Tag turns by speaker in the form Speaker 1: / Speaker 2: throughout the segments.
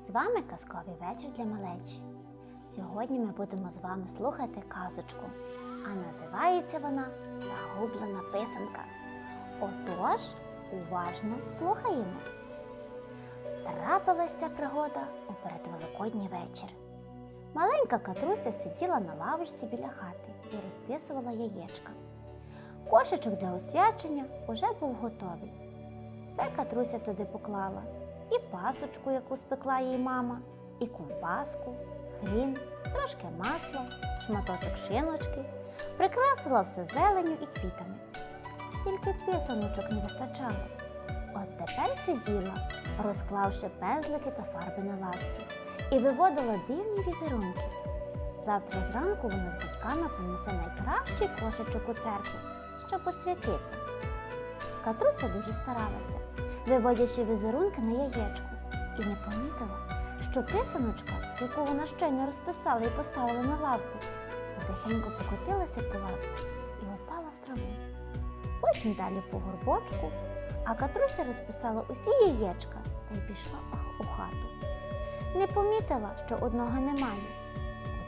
Speaker 1: З вами казковий вечір для малечі. Сьогодні ми будемо з вами слухати казочку, а називається вона Загублена писанка. Отож, уважно слухаємо. Трапилася пригода у передвеликодній вечір. Маленька Катруся сиділа на лавочці біля хати і розписувала яєчка. Кошечок для освячення уже був готовий. Все Катруся туди поклала і пасочку, яку спекла їй мама, і ковбаску, хрін, трошки масла, шматочок шиночки, прикрасила все зеленю і квітами. Тільки писаночок не вистачало. От тепер сиділа, розклавши пензлики та фарби на лавці, і виводила дивні візерунки. Завтра зранку вона з батьками принесе найкращий кошечок у церкву, щоб освятити. Катруся дуже старалася, виводячи візерунки на яєчку, і не помітила, що писаночка, яку вона щойно розписала і поставила на лавку, потихеньку покотилася по лавці і упала в траву. Потім далі по горбочку, а Катруся розписала усі яєчка та й пішла у хату. Не помітила, що одного немає.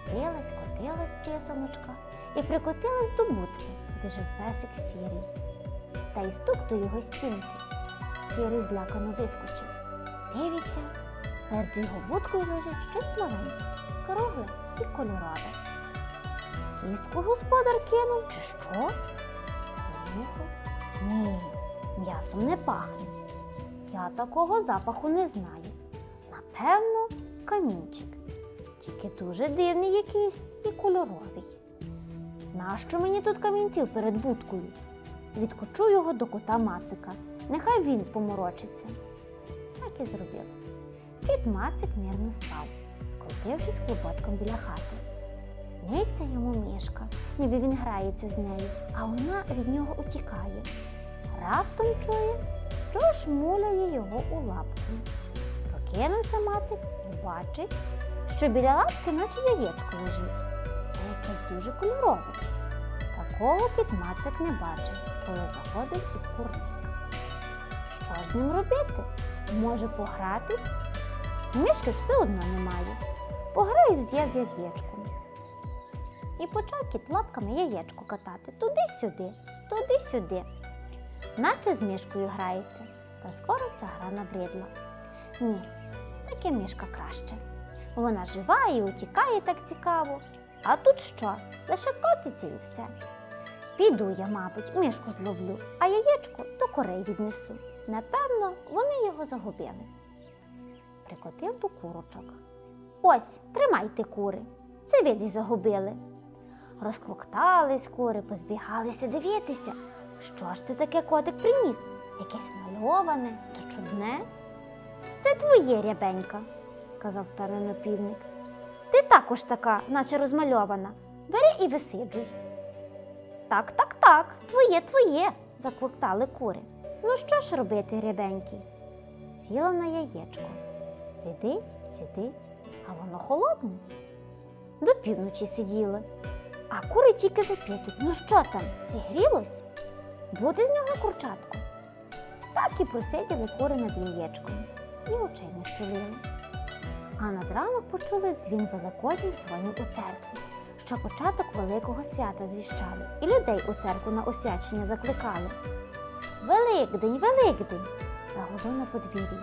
Speaker 1: Котилась, котилась писаночка і прикотилась до будки, де жив песик сірий. Та й стук до його стінки. Сірий злякано вискочив. Дивиться, перед його будкою лежить щось маленьке, кругле і кольорове. Кістку господар кинув, чи що? Понюхав. Ні, м'ясом не пахне. Я такого запаху не знаю. Напевно, камінчик. Тільки дуже дивний якийсь і кольоровий. Нащо мені тут камінців перед будкою? Відкочу його до кота Мацика. Нехай він поморочиться. Так і зробив. Кіт Мацик мирно спав, скрутившись клубочком біля хати. Сниться йому мішка, ніби він грається з нею, а вона від нього утікає. Раптом чує, що шмуляє його у лапку. Прокинувся Мацик і бачить, що біля лапки наче яєчко лежить, та якесь дуже кольорове. Такого кіт Мацик не бачив, коли заходив у курник. Що ж з ним робити? Може погратись? Мишки ж все одно немає. Пограюсь я з яєчком. І почав кіт лапками яєчко катати туди-сюди, туди-сюди. Наче з мішкою грається, та скоро ця гра набридла. Ні, таке мішка краще. Вона жива і утікає так цікаво. А тут що? Лише котиться і все. Піду я, мабуть, мішку зловлю, а яєчко до корей віднесу. Напевно, вони його загубили. Прикотив до курочок. Ось, тримайте кури. Це ви загубили. Розквоктались кури, позбігалися дивитися. Що ж це таке котик приніс? Якесь мальоване чи чудне? Це твоє рябенька, сказав впевнено півник. Ти також така, наче розмальована. Бери і висиджуй. Так, так, так, твоє, твоє, заквоктали кури. Ну що ж робити, рябенький? Сіла на яєчко. Сидить, сидить, а воно холодне. До півночі сиділи. А кури тільки запитують, ну що там, зігрілось? Буде з нього курчатко. Так і просиділи кури над яєчком і очей не стулили. А над ранок почули дзвін великодніх дзвонів у церкві, що початок великого свята звіщали, і людей у церкву на освячення закликали. Великдень, Великдень! загуло на подвір'ї.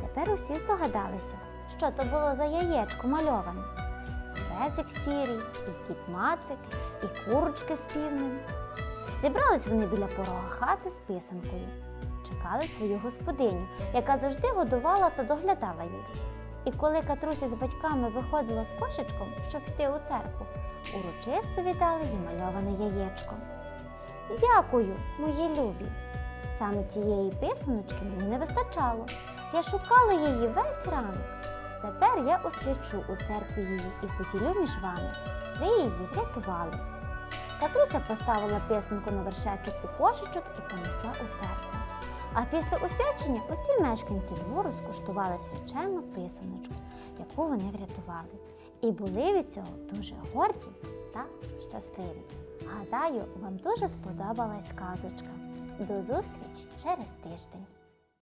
Speaker 1: Тепер усі здогадалися, що то було за яєчко мальоване. Песик сірий, і кіт мацик, і курочки з півнем. Зібрались вони біля порога хати з писанкою. Чекали свою господиню, яка завжди годувала та доглядала їх. І коли Катруся з батьками виходила з кошечком, щоб йти у церкву, урочисто віддали їй мальоване яєчко. Дякую, мої любі. Саме тієї писаночки мені не вистачало. Я шукала її весь ранок. Тепер я освячу у церкві її і поділю між вами. Ви її врятували. Катруся поставила писанку на вершечок у кошечок і понесла у церкву. А після освячення усі мешканці двору скуштували свячену писаночку, яку вони врятували, і були від цього дуже горді та щасливі. Гадаю, вам дуже сподобалась казочка. До зустрічі через тиждень!